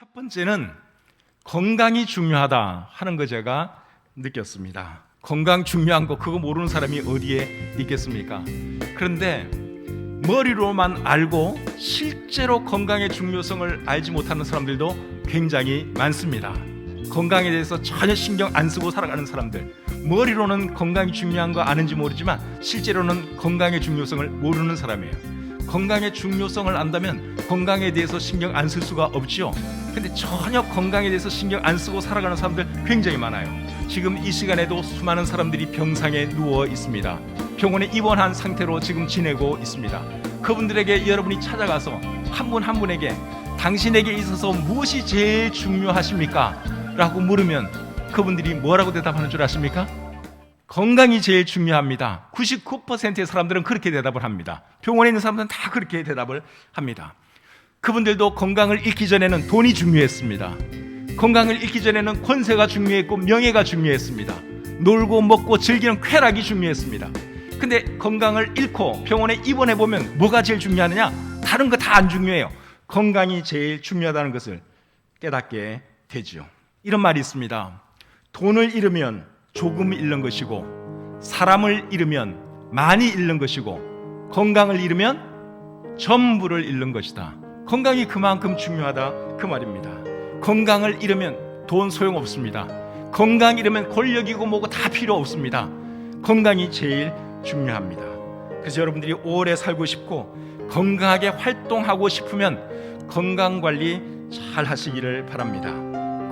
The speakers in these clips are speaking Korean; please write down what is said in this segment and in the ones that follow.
첫 번째는 건강이 중요하다 하는 거 제가 느꼈습니다. 건강 중요한 거 그거 모르는 사람이 어디에 있겠습니까? 그런데 머리로만 알고 실제로 건강의 중요성을 알지 못하는 사람들도 굉장히 많습니다. 건강에 대해서 전혀 신경 안 쓰고 살아가는 사람들. 머리로는 건강이 중요한 거 아는지 모르지만 실제로는 건강의 중요성을 모르는 사람이에요. 건강의 중요성을 안다면 건강에 대해서 신경 안 쓸 수가 없죠. 근데 전혀 건강에 대해서 신경 안 쓰고 살아가는 사람들 굉장히 많아요. 지금 이 시간에도 수많은 사람들이 병상에 누워 있습니다. 병원에 입원한 상태로 지금 지내고 있습니다. 그분들에게 여러분이 찾아가서 한분한 분에게 당신에게 있어서 무엇이 제일 중요하십니까? 라고 물으면 그분들이 뭐라고 대답하는 줄 아십니까? 건강이 제일 중요합니다. 99%의 사람들은 그렇게 대답을 합니다. 병원에 있는 사람들은 다 그렇게 대답을 합니다. 그분들도 건강을 잃기 전에는 돈이 중요했습니다. 건강을 잃기 전에는 권세가 중요했고 명예가 중요했습니다. 놀고 먹고 즐기는 쾌락이 중요했습니다. 근데 건강을 잃고 병원에 입원해 보면 뭐가 제일 중요하느냐? 다른 거 다 안 중요해요. 건강이 제일 중요하다는 것을 깨닫게 되지요. 이런 말이 있습니다. 돈을 잃으면 조금 잃는 것이고 사람을 잃으면 많이 잃는 것이고 건강을 잃으면 전부를 잃는 것이다. 건강이 그만큼 중요하다 그 말입니다. 건강을 잃으면 돈 소용 없습니다. 건강 잃으면 권력이고 뭐고 다 필요 없습니다. 건강이 제일 중요합니다. 그래서 여러분들이 오래 살고 싶고 건강하게 활동하고 싶으면 건강 관리 잘 하시기를 바랍니다.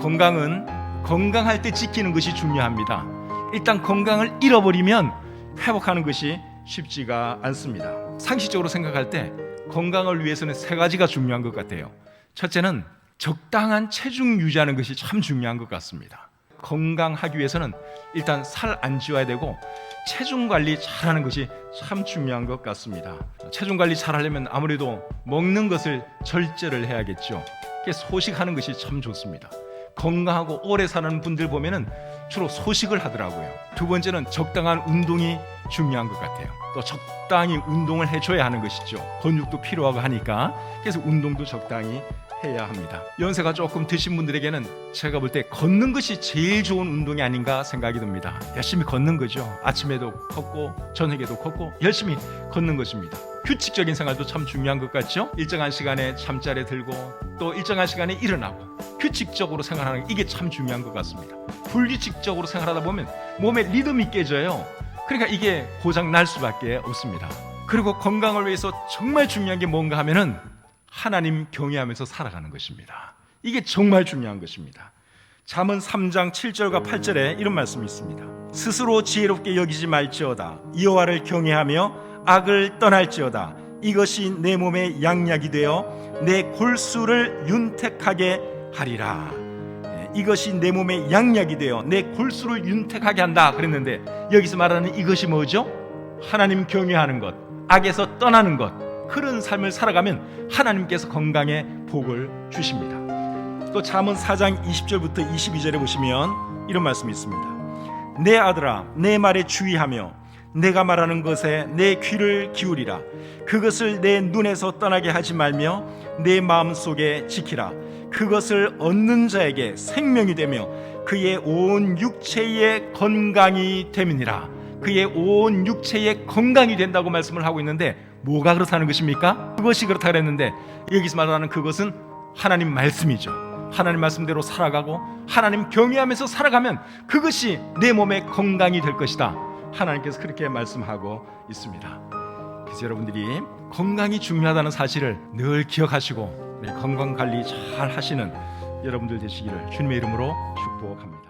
건강은 건강할 때 지키는 것이 중요합니다. 일단 건강을 잃어버리면 회복하는 것이 쉽지가 않습니다. 상식적으로 생각할 때 건강을 위해서는 세 가지가 중요한 것 같아요. 첫째는 적당한 체중 유지하는 것이 참 중요한 것 같습니다. 건강하기 위해서는 일단 살 안 찌워야 되고 체중 관리 잘하는 것이 참 중요한 것 같습니다. 체중 관리 잘하려면 아무래도 먹는 것을 절제를 해야겠죠. 소식하는 것이 참 좋습니다. 건강하고 오래 사는 분들 보면은 주로 소식을 하더라고요. 두 번째는 적당한 운동이 중요한 것 같아요. 또 적당히 운동을 해줘야 하는 것이죠. 근육도 필요하고 하니까 그래서 운동도 적당히 해야 합니다. 연세가 조금 드신 분들에게는 제가 볼 때 걷는 것이 제일 좋은 운동이 아닌가 생각이 듭니다. 열심히 걷는 거죠. 아침에도 걷고 저녁에도 걷고 열심히 걷는 것입니다. 규칙적인 생활도 참 중요한 것 같죠? 일정한 시간에 잠자리에 들고 또 일정한 시간에 일어나고 규칙적으로 생활하는 게 이게 참 중요한 것 같습니다. 불규칙적으로 생활하다 보면 몸의 리듬이 깨져요. 그러니까 이게 고장 날 수밖에 없습니다. 그리고 건강을 위해서 정말 중요한 게 뭔가 하면은 하나님 경외하면서 살아가는 것입니다. 이게 정말 중요한 것입니다. 잠언 3장 7절과 8절에 이런 말씀이 있습니다. 스스로 지혜롭게 여기지 말지어다. 여호와를 경외하며 악을 떠날지어다. 이것이 내 몸의 양약이 되어 내 골수를 윤택하게 하리라. 예, 이것이 내 몸의 양약이 되어 내 골수를 윤택하게 한다 그랬는데 여기서 말하는 이것이 뭐죠? 하나님 경외하는 것, 악에서 떠나는 것. 그런 삶을 살아가면 하나님께서 건강에 복을 주십니다. 또 잠언 4장 20절부터 22절에 보시면 이런 말씀이 있습니다. 내 아들아 내 말에 주의하며 내가 말하는 것에 내 귀를 기울이라 그것을 내 눈에서 떠나게 하지 말며 내 마음 속에 지키라 그것을 얻는 자에게 생명이 되며 그의 온 육체의 건강이 됨이니라 그의 온 육체의 건강이 된다고 말씀을 하고 있는데 뭐가 그렇다는 것입니까? 그것이 그렇다 그랬는데 여기서 말하는 그것은 하나님 말씀이죠. 하나님 말씀대로 살아가고 하나님 경외하면서 살아가면 그것이 내 몸의 건강이 될 것이다. 하나님께서 그렇게 말씀하고 있습니다. 그래서 여러분들이 건강이 중요하다는 사실을 늘 기억하시고 네, 건강 관리 잘 하시는 여러분들 되시기를 주님의 이름으로 축복합니다.